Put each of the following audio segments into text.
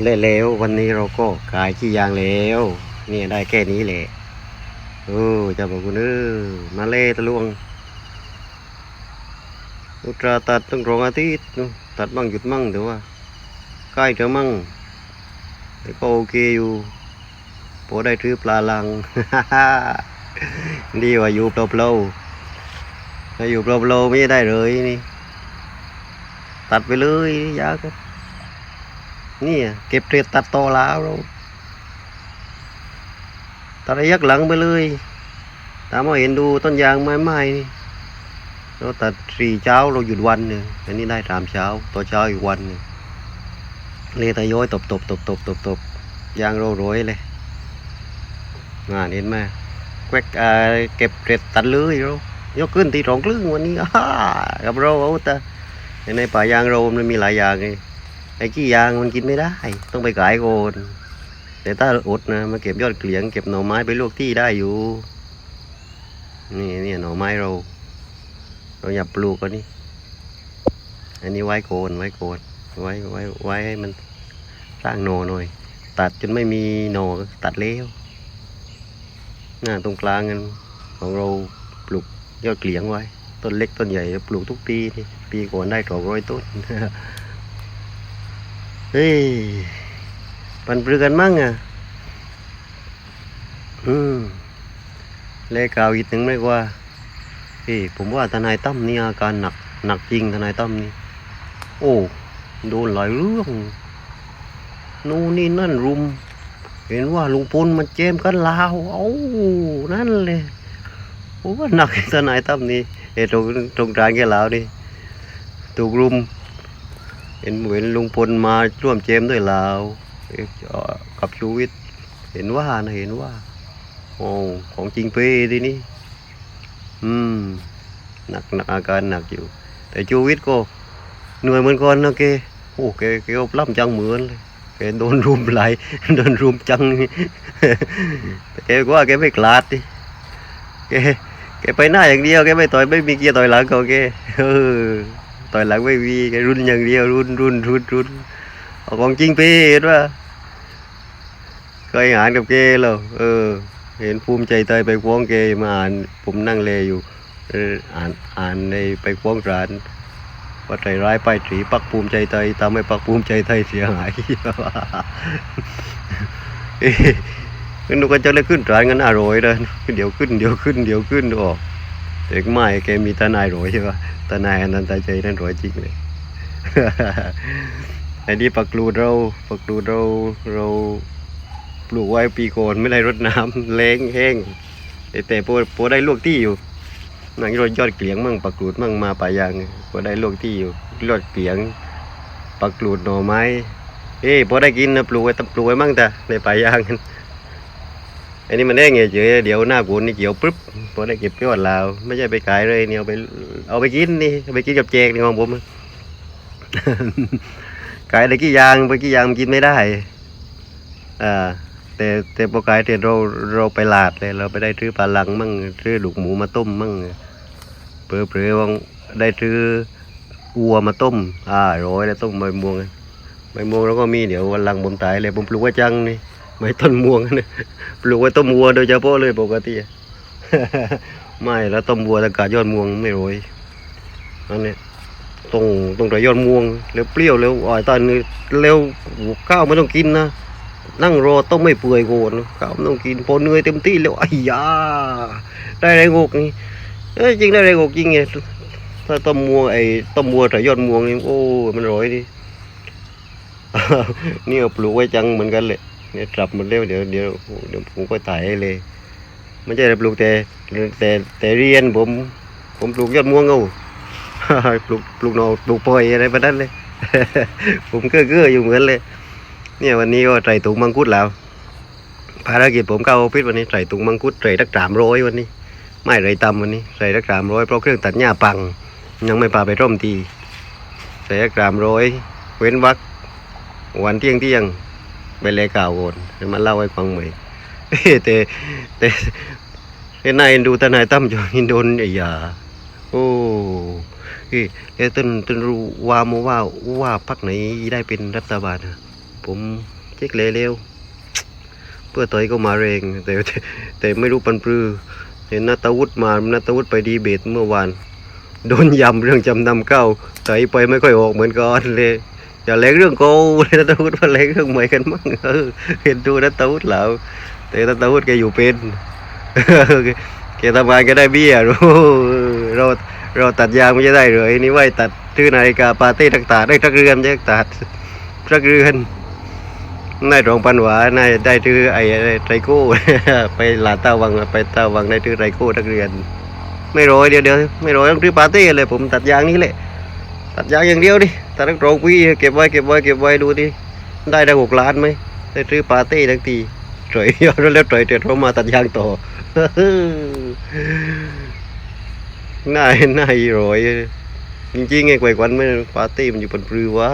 เละแล้ววันนี้เราก็ขายขี้ยางแล้วเนี่ยได้แค่นี้แหละโอ้เจะบอกคุณเออมาเล่ตะลวงอุตราตัดต้องรองอาทิตย์นูตัดมั่งหยุดมั่งแต่ว่าใกล้จะมั่งแต่ก็โอเคอยู่พอได้ถือปลาลังดีกว่าอยู่เปล่าๆถ้าอยู่เปล่าๆไม่ได้เลยนี่ ตัดไปเลยยาครับ นี่เก็บเรียดตัดต่อแล้วเราตัดระยะหลังไปเลยตามมาเห็นดูต้นยางไม้ไม้นี่เราตัดสี่เช้าเราหยุดวันหนึ่งอันนี้ได้สามเช้าต่อเช้าอีกวันหนึ่งเลยตะย้อยตบตบตบตบตบตบยางเราโรยเลยงานเห็นไหมแควกอ่าเก็บเรียดตัดเลยเรายกขึ้นตีสองครึ่งวันนี้อ้ากับเราเอาแต่ในป่ายางเรามันมีหลายอย่างไง ไอ้ขี้ยางมันกินไม่ได้ ต้องไปขายโกนแต่ถ้าอดนะมาเก็บยอดเกลียงเก็บหน่อไม้ไปลวกที่ได้อยู่ นี่นี่หน่อไม้เรา เราอย่าปลูกกันนี่อันนี้ไว้โกนไว้โกนไว้ไว้ไว้ให้มันสร้างหน่อหน่อย ตัดจนไม่มีหน่อตัดแล้วหน้าตรงกลางกันของเราปลูกยอดเกลียงไว้ ต้นเล็กต้นใหญ่ปลูกทุกปีนี่ปีก่อนได้สองร้อยต้น เฮ้ยปันปรือกันมั่งอะ อืมเลกาวอีกหนึ่งไม่กว่าเฮ้ยผมว่าทนายตั้มนี่อาการหนัก หนักจริงทนายตั้มนี่ โอ้โดนหลายเรื่องนู่นนี่นั่นรุม เห็นว่าลุงพลมันเจมกันลาวเอ้านั่นเลยผมว่าหนักทนายตั้มนี่เอ้ตรงตรงกลางแกลาวนี่ถูกรุม เห็นเหมือนลุงพลมาร่วมเจมด้วยลาวเอ๊ะเอ่อกับชูวิทย์เห็นว่านะเห็นว่าโอ้ของจริงเป้ทีนี้อืมหนักหนักอาการหนักอยู่ แต่ชูวิทย์ก็เหนื่อยเหมือนกันนะแกโอ้แกแกปล้ำจังเหมือนเลยแกโดนรุมไหลโดนรุมจังแต่แกก็ว่าแกไม่กลาดดิแกแกไปหน้าอย่างเดียวแกไม่ต่อยไม่มีเกียร์ต่อยหลังเขาแกเออ ต่อยหลังไม่มีรุ่นอย่างเดียวรุ่นรุ่นรุ่นรุ่นเอาของจริงไปเห็นว่าเคยอ่านกับแกแล้วเออ เห็นภูมิใจไทยไปคว้องแกมาอ่านผมนั่งเลอยู่อ่านอ่านในไปคว้องศาลว่าใจร้ายไป้ายสีปักภูมิใจไทยทำให้ปักภูมิใจไทยเสียหายเอ๊ะนึกว่าจะได้ขึ้นศาลกันอร่อยเลยเดี๋ยวขึ้นเดี๋ยวขึ้นเดี๋ยวขึ้นออก แต่ก็ไม่แกมีทนายรอยใช่ปะทนายอนันตาใจนั่นรอยจริงเลยไอ้นี่ปักกลูดเราปักกลูดเราเราปลูกไว้ปีก่อนไม่ได้รดน้ำแรงแห้งแต่แต่พอพอได้ลวกที่อยู่นั่งรถยอดเกลียงมั่งปักกลูดมั่งมาป่ายางพอได้ลวกที่อยู่ยอดเกลียงปักกลูดหน่อไม้เอ้พอได้กินนะปลูกไว้ตปลูกไว้มั่งแต่ในป่ายางกัน อันนี้มันได้ไงเฉยเดี๋ยวหน้าฝนนี่เกี่ยวปึ๊บพอได้เก็บยอดลาวไม่ใช่ไปขายเลยเนี่ยเอาไปเอาไปกินนี่เอาไปกินกับแจกนี่ของผมขายได้กี่ยางไปกี่ยางกินไม่ได้อ่าแต่แต่พอขายเสร็จเราเราไปลาดเลยเราไปได้ซื้อปลาลังมั่งซื้อลูกหมูมาต้มมั่งเปลือเปลือวังได้ซื้ออัวมาต้มอ่าร้อยแล้วต้มใบม่วงใบม่วงแล้วก็มีเดี๋ยววันหลังผมตายเลยผมปลูกไว้จังนี่ ไม่ต้นม่วงนะปลูกไว้ต้มวัวโดยเฉพาะเลยปกติไม่แล้วต้มวัวตะกาศยอดม่วงไม่โรยอันนี้ตรงตรงแต่ยอดม่วงแล้วเปรี้ยวแล้วอ่อยตอนนี้เร็วข้าวไม่ต้องกินนะนั่งรอต้มไม่เปื่อยโกนข้าวไม่ต้องกินพอเหนื่อยเต็มที่แล้วไอ้ยาได้แรงกนี่จริงได้แรงกจริงไงถ้าต้มม่วไอ้ต้มวัวแต่ยอดม่วงนี่โอ้มันร้อยดิ นี่ปลูกไว้จังเหมือนกันเลย เนี่ยกลับหมดแล้วเดี๋ยวเดี๋ยวเดี๋ยวผมก็ถ่ายให้เลยไม่ใช่ปลูกแต่แต่แต่เรียนผม ผมปลูกยอดม่วงเอาปลูกปลูกหนอปลูกป่อยอะไรแบบนั้นเลย ผมเก้อเก้ออยู่เหมือนเลย เนี่ยวันนี้ก็ใส่ถุงมังคุดแล้วภารกิจผมเข้าออฟฟิศวันนี้ใส่ถุงมังคุดใส่ตักสามร้อยวันนี้ ไม่ไรตำวันนี้ใส่ตักสามร้อยเพราะเครื่องตัดหญ้าปัง ยังไม่พาไปร่มทีใส่ตักสามร้อยเว้นวักวันเที่ยงเที่ยง ไปเลยกล่าวก่อนมาเล่าให้ฟังใหม่แต่แต่แต่นายดูทนายตั้มอยู่นี่โดนอ้ยาโอ้ยแล้วต้นต้นรู้ว่าโมว่าว่าพักไหนได้เป็นรัฐบาลผมเช็คเร็วเพื่อต่อยก็มาแรงแต่แต่ไม่รู้ปันปรือเห็นนัตวุฒิมานัตวุฒิไปดีเบตเมื่อวานโดนยำเรื่องจำนำเข้าต่อยไปไม่ค่อยออกเหมือนก่อนเลย อย่าเล็กเรื่องโกเลยนัตวุฒิมาเล็กเรื่องใหม่กันมั่งเออเห็นดูนัตวุฒิแล้วแต่นัตวุฒิแกอยู่เป็นแกทำงานก็ได้เบี้ยรู้เราเราตัดยางไม่ได้เลยนี่ไว้ตัดซื้อนาฬิกาปาร์ตี้ต่างๆได้ทักเรือนได้ตัดทักเรือนนายรองปันหวานายได้ซื้อไอ้ไตรโก้ไปหลาดตาวังไปตาวังได้ซื้อไตรโก้ทักเรือน ไม่ร้อยเดี๋ยวเดี๋ยวไม่ร้อยต้องซื้อปาร์ตี้เลยผมตัดยางนี่แหละ ตัดยางอย่างเดียวดิตัดทั้งตรงพี่เก็บไว้เก็บไว้เก็บไว้ดูดิได้ได้หกล้านไหมได้ซื้อปาร์ตี้ทั้งทีถอยยอดแล้วถอยเดี๋ยวเขามาตัดยางต่อน่าน่าอีร้อยจริงๆไอ้ไกวควันไม่ปาร์ตี้มันอยู่บนปลือว่า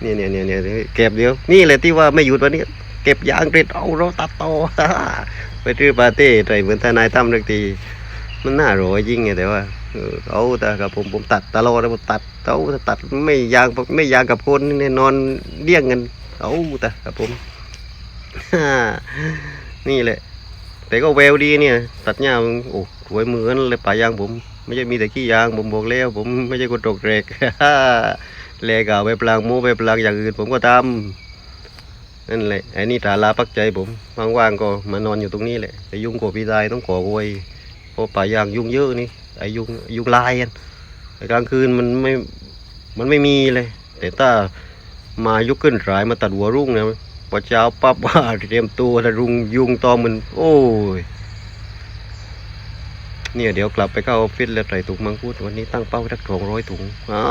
เนี่ยเนี่ยเนี่ยเนี่ยเก็บเดียว นี่แหละที่ว่าไม่หยุดวันนี้เก็บยางเกร็ดเอาเราตัดต่อไปซื้อปาร์ตี้ใส่เหมือนทนายตั้มทักทีมันน่าร้อยจริงไงแต่ว่า เอาแต่กับผมผมตัดตลอดเลยผมตัดเอาแต่ตัดไม่ยางไม่ยางกับคนเนี่ยนอนเลี้ยงกันเอาแต่กับผมนี่แหละ แต่ก็แววดีเนี่ย ตัดหญ้าโอ้สวยเหมือนเลยป่ายางผม ไม่ใช่มีแต่ขี้ยางผมบอกแล้ว ผมไม่ใช่คนตกแรกแลกเอาไปปลางหมูไปปลางอย่างอื่นผมก็ทำนั่นแหละไอ้นี่ฐาลาปักใจผมว่างๆก็มานอนอยู่ตรงนี้แหละแต่ยุ่งกว่าพี่ได้ต้องขอโวย เพราะป่ายางยุงเยอะนี่ไอ้ยุงยุงลายกันกลางคืนมันไม่มันไม่มีเลย แต่ถ้ามายุกขึ้นรายมาตัดหัวรุ่งเนี่ยพอเช้าปั๊บว่าเตรียมตัวแล้วรุงยุงตอมมัน โอ้ยเนี่ยเดี๋ยวกลับไปเข้าออฟฟิศแล้วใส่ถุงมังคุดวันนี้ตั้งเป้าไว้สักสองร้อยถุงอ่า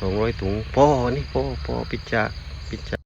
สองร้อยถุงพ่อนี่พ่อพ่อปิจาปิจจา